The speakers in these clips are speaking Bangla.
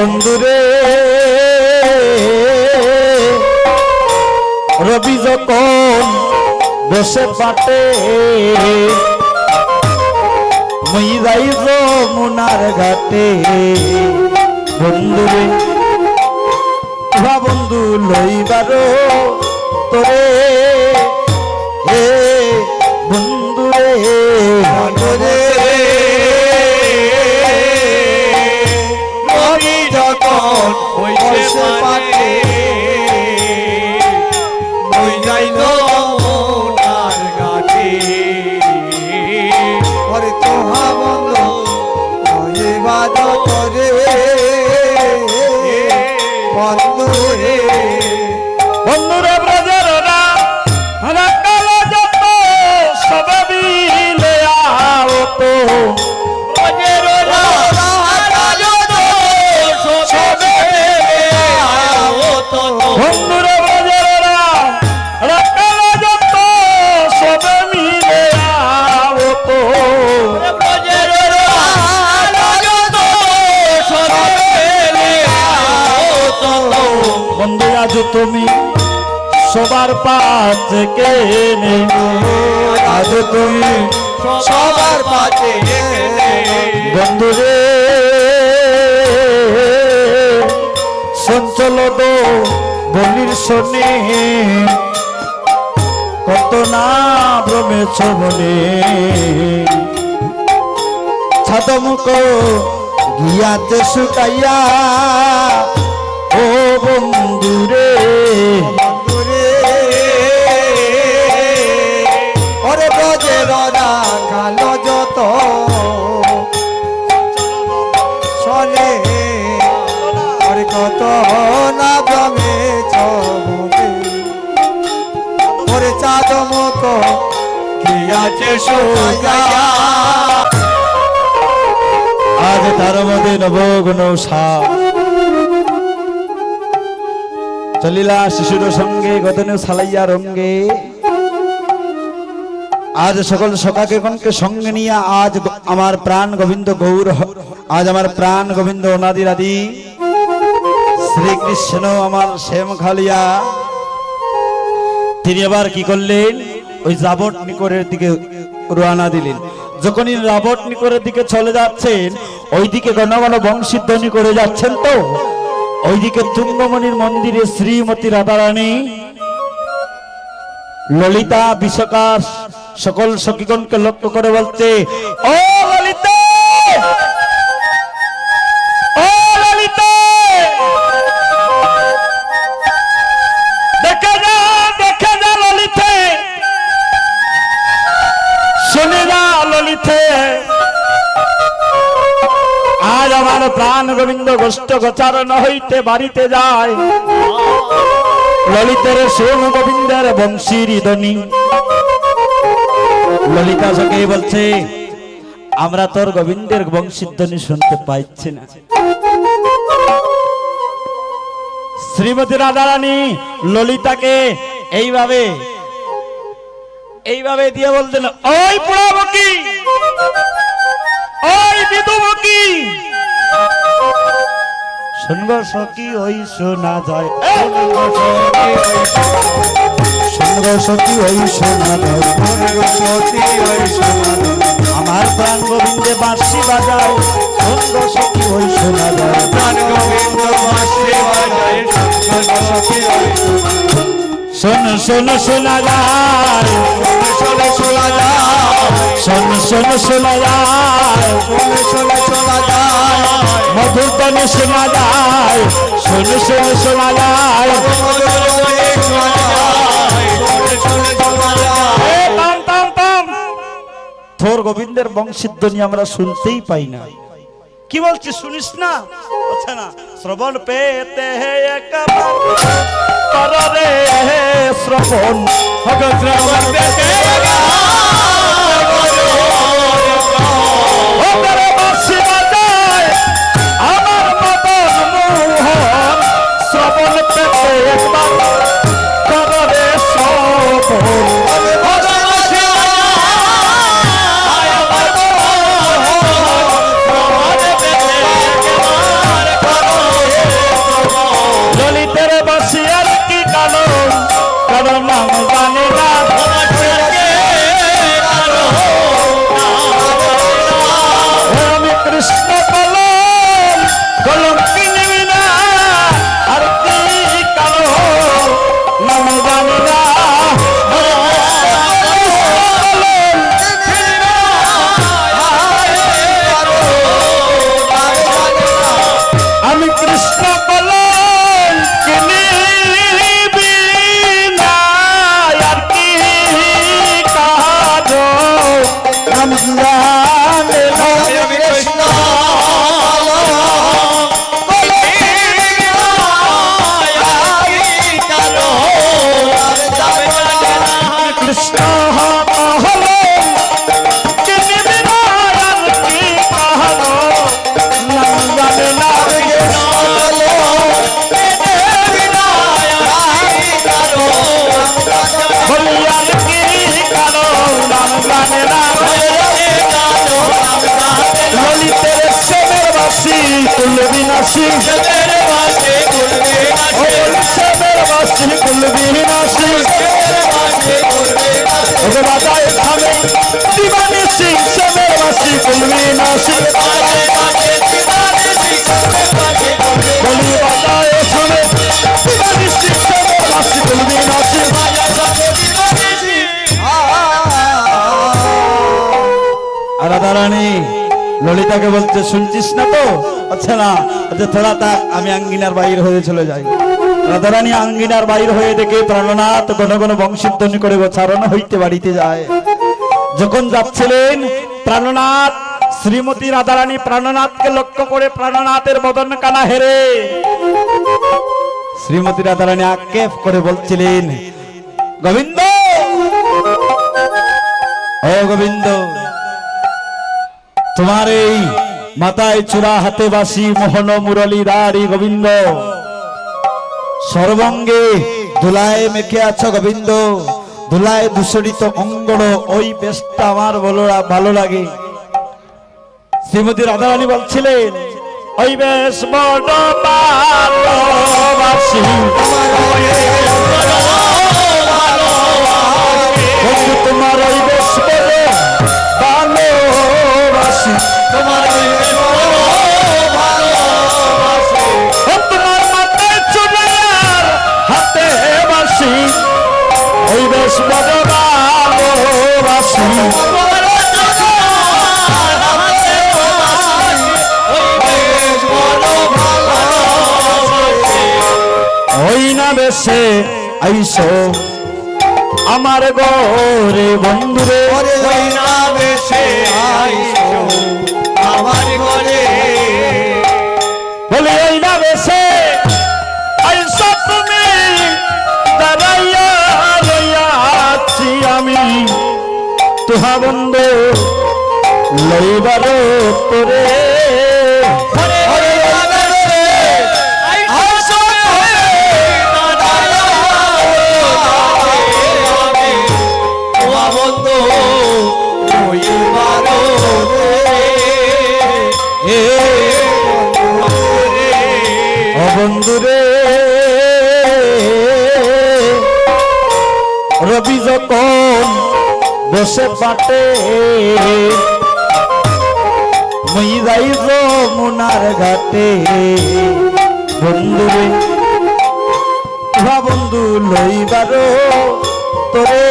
বন্ধুরে। রবি যখন বসে পাটে মুই যাই ঘাটে বন্ধুরে বন্ধু লইবারো তোরে। বন্ধুরে বন্ধুরে তুমি সবার পাশ কেনে আজ তুমি সবার পাশে বন্ধুরে সঞ্চল দো বলির শোনে। কত না ভ্রমেছ বলে ছাতমুখ গিয়াতে শুকাইয়া, ও বন্ধুরে না চলে ওরে চাঁদ আছে সোজা? আজ তার মধ্যে নবগুণ চলিলা শিশুর সঙ্গে গতনে সালাইয়া রঙ্গে। আজ সকল সকাকে গণকে সঙ্গে নিয়ে আজ আমার প্রাণ গোবিন্দ গৌর আজ আমার প্রাণ গোবিন্দ অনাদির আদি শ্রীকৃষ্ণ আমার শ্যাম খালিয়া। তিনি আবার কি করলেন? ওই জাবট নিকরের দিকে রওনা দিলেন। যখনই রাবট নিকরের দিকে চলে যাচ্ছেন, ওইদিকে ঘন ঘন বংশীধ্বনি করে যাচ্ছেন তো। ওইদিকে তুঙ্গমণির মন্দিরে শ্রীমতী রাধারানী, ললিতা বিশ্বকাশ সকল সখীগণকে লক্ষ্য করে বলছে, ও গোবিন্দ গোষ্ঠ গোচারণ হইতে বাড়িতে যায়। ললিতের সোম গোবিন্দের বংশীর ধ্বনি। ললিতা সকে বলছে, আমরা তোর গোবিন্দের বংশীর ধ্বনি শুনতে পাইছি না। শ্রীমতী রাধারানী ললিতাকে এইভাবে এইভাবে দিয়ে বলতেন, ওই পোড়াবকি ওই বিধুবকি শুনব সখী ওই শোনা যায়? শুনব সখী ওই শোনা যায়? আমার প্রাণ গোবিন্দে বাঁশি বাজায়। শুনব সখী ওই শোনা যায় শোন শোন শোনা যায় শোন শোন শোনা যায় মধুর তনে শোনা যায় শোন শোন শোনা যায়। তোর গোবিন্দের বংশীধ্বনি আমরা শুনতেই পাই না। কি বলছিস শুনিস না? বলছে না। শ্রবণ পেতে হে একবার। কর রে শ্রবণ শ্রবণ ললিতাকে বলতে শুনছিস না তো? আচ্ছা না আচ্ছা থোড়া তা আমি আঙ্গিনার বাইর হয়ে চলে যাই। রাধারানী আঙ্গিনার বাইর হয়ে দেখে প্রাণনাথ কোন কোন বংশীধ্বনি করে গোচারণ হইতে বাড়িতে যায়। যখন যাচ্ছিলেন, প্রাণনাথ শ্রীমতী রাধারানী প্রাণনাথকে লক্ষ্য করে প্রাণনাথের বদন কানা হেরে। শ্রীমতী রাধারানী আক্ষেপ করে বলছিলেন, গোবিন্দ! ও গোবিন্দ! তোমার এই মাথায় চূড়া হাতে বাসি মোহন মুরলী দারি গোবিন্দ। সর্বঙ্গে ধুলায় মেখে আছো গোবিন্দ। ধুলায় দূষণিত অঙ্গন, ওই বেশটা আমার ভালো লাগে। শ্রীমতী রাধারানী বলছিলেন, ওই বেশ বড় ভালোবাসি তোমার ওই বেশ ভালোবাসি ও তোমার মাথায় চুলার হাতে বাসি ওই বেশ বড় ভালোবাসি ওই না বেশে আইসো। আমার গরে বন্ধুরে আমার ঘরে। বলি ওই না বেশে আইসো তুমি। দাঁড়াইয়া লইয়া আছি আমি। তুহা বন্ধু লইবার তোরে বন্ধুরে। রবি যখন বসে পাটে মুই যাই ঘাটে। বন্ধুরে বন্ধু লইবার তোরে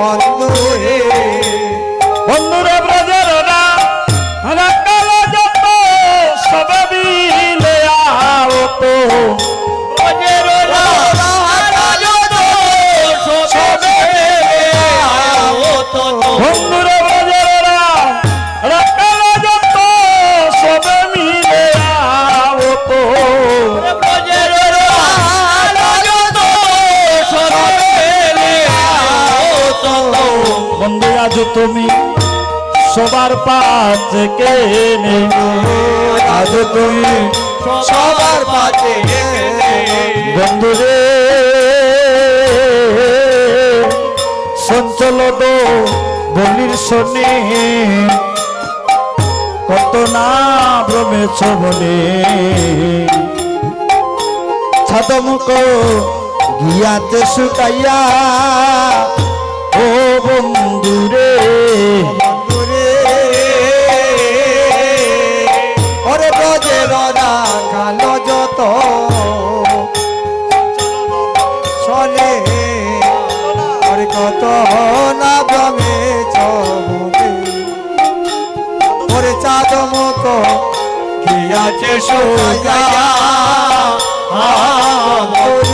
বন্ধু রে বন্ধুরে ব্রজের রাকাল যত সব মিলে আও তো ব্রজের তুমি সবার পাঁচ কেনে আজ তুমি সবার পাশে বন্ধুরে সঞ্চল দো বলির শনি। কত না ভ্রমেছ বলে ছাদমুখ গিয়াতে শুকাইয়া বন্ধুরে বন্ধুরে ওরে বজে রদা কালো যত চলে ওরে কত না ভ্রমে চবনে ওরে চাঁদ মুখ কি আছে সোজা বন্ধুরে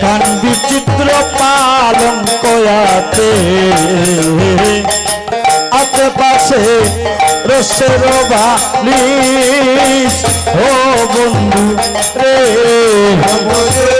খান বিচিত্র পালঙ্ক আছে আশেপাশে রসের বালিশ। ও বন্ধু রে বন্ধু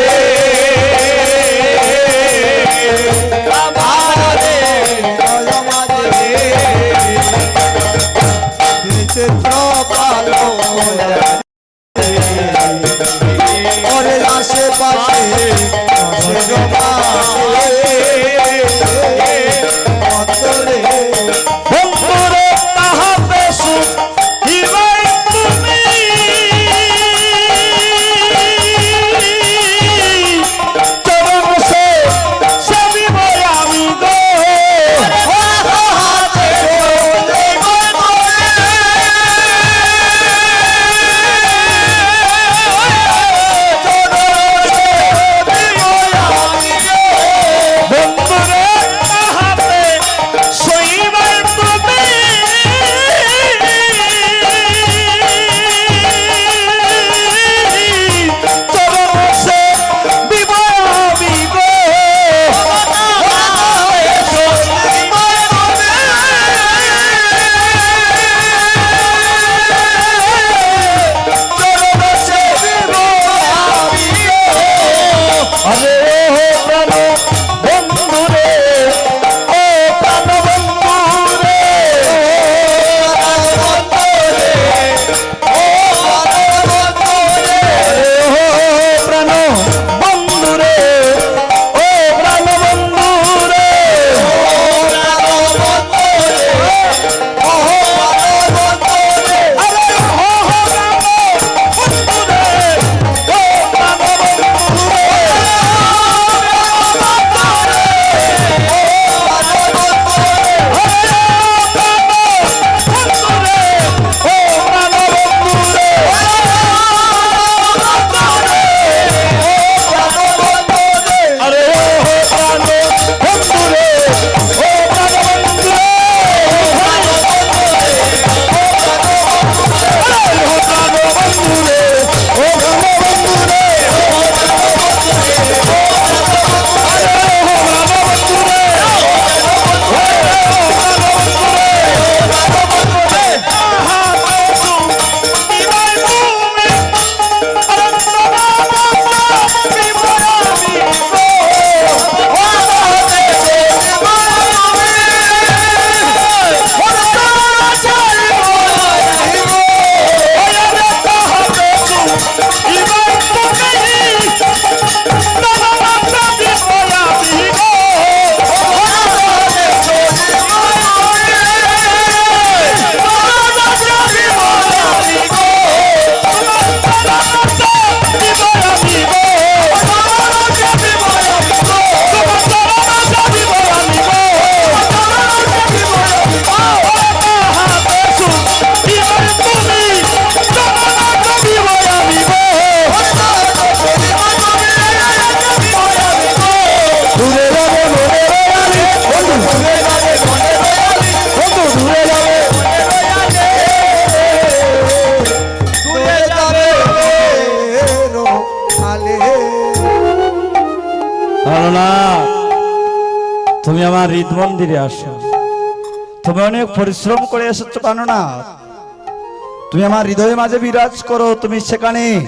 তুমি আমার হৃদ মন্দিরে আসো। তুমি অনেক পরিশ্রম করে এসেছ কেননা তুমি আমার হৃদয়ের মাঝে বিরাজ করো, তুমি সেখানে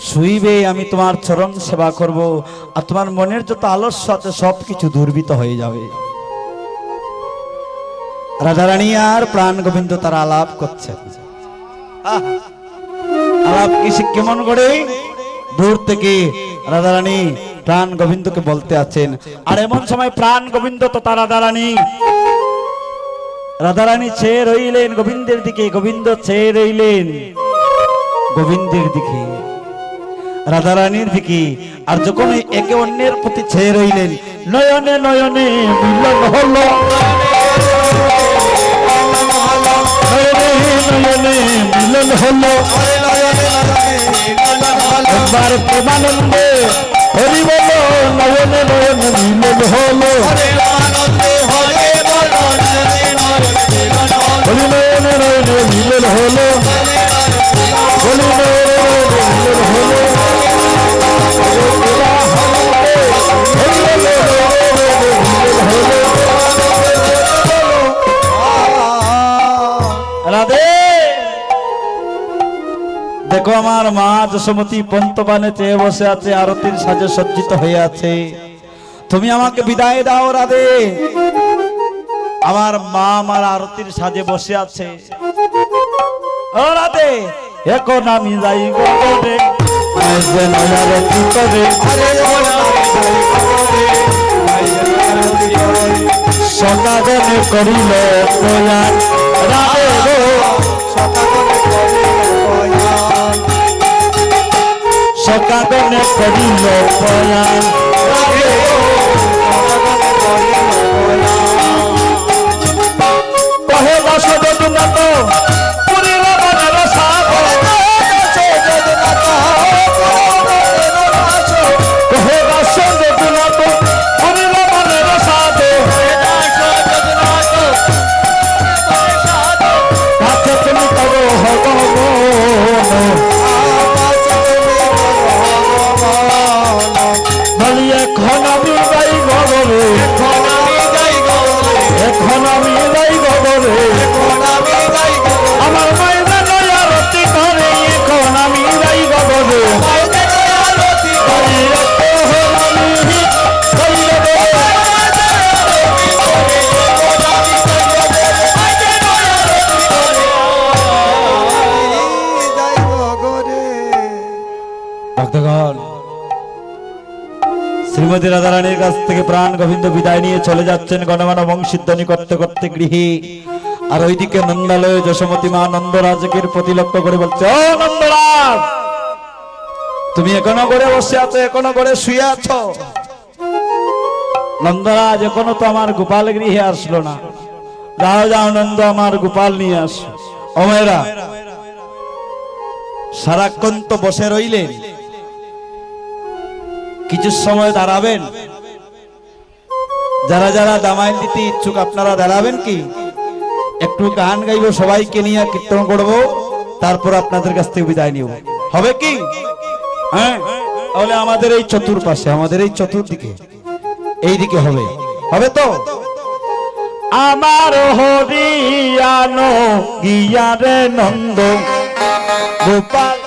শুইবে, আমি তোমার চরণ সেবা করব, আর তোমার মনের যত আলস্য আছে সব কিছু দুর্বিত হয়ে যাবে। রাধারানী আর প্রাণ গোবিন্দ তারা আলাপ করছেন। আহ! আলাপ কি সে কেমন করে? দূর থেকে রাধারানী, প্রাণ গোবিন্দকে বলতে আছেন। আর এমন সময় প্রাণ গোবিন্দ তো তার রাধারানী। রাধারানী চেয়ে রইলেন, গোবিন্দের দিকে, গোবিন্দ চেয়ে রইলেন। গোবিন্দের দিকে। রাধারানীর দিকে। আর যখন একে অন্যের প্রতি ছেয়ে রইলেন, নয়নে নয়নে মিলন হলো। নয়নে নয়নে মিলন হলো। একবার প্রেমানন্দে হরি বলো নয়নে নয়নে মিলন হলো দেখো আমার মা যশোমতী পন্তবানে চেয়ে বসে আছে আরতির সাজে সজ্জিত হয়ে আছে। তুমি আমাকে বিদায় দাও রাধে। আমার মা আমার আরতির সাজে বসে আছে। ও রাধে এখন আমি যাই আরতি করে সকাগনে করিল রাধে সকাগনে করিল প্রয়াণ ভক্তগণ শ্রীমতী রাধারানীর কাছ থেকে প্রাণ গোবিন্দ বিদায় নিয়ে চলে যাচ্ছেন গণগণ বংশীধ্বনি করতে করতে গৃহে। আর ওইদিকে নন্দালয়, যশোমতী মা নন্দরাজকের প্রতি লক্ষ্য করে বলছে, ও নন্দরাজ, তুমি এখনও করে বসে আছো, এখনও করে শুয়ে আছো? নন্দরাজ, এখনও তো আমার গোপাল গৃহে আসলো না। যাও যাও নন্দ, আমার গোপাল নিয়ে আস। অমেরা সারাক্ষণ তো বসে রইলেন। কিছু সময় দাঁড়াবেন। যারা যারা দামাইন দিতে ইচ্ছুক, আপনারা দাঁড়াবেন কি? একটু গান গাইবো, সবাইকে নিয়ে কীর্তন করব, তারপর আপনাদের কাছ থেকে বিদায় নিব। হবে কি? হ্যাঁ? তাহলে আমাদের এই চতুর্পাশে, আমাদের এই চতুর্দিকে এই দিকে হবে। হবে তো? আমার হরিয়ানো গিয়ারে নন্দ, গোপাল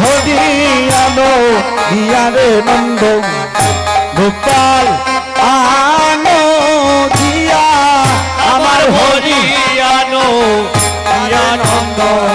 হরিয়ানো হরিয়ানো নন্দ গোপাল আনো দিয়া আমার হরি আনন্দ গোপাল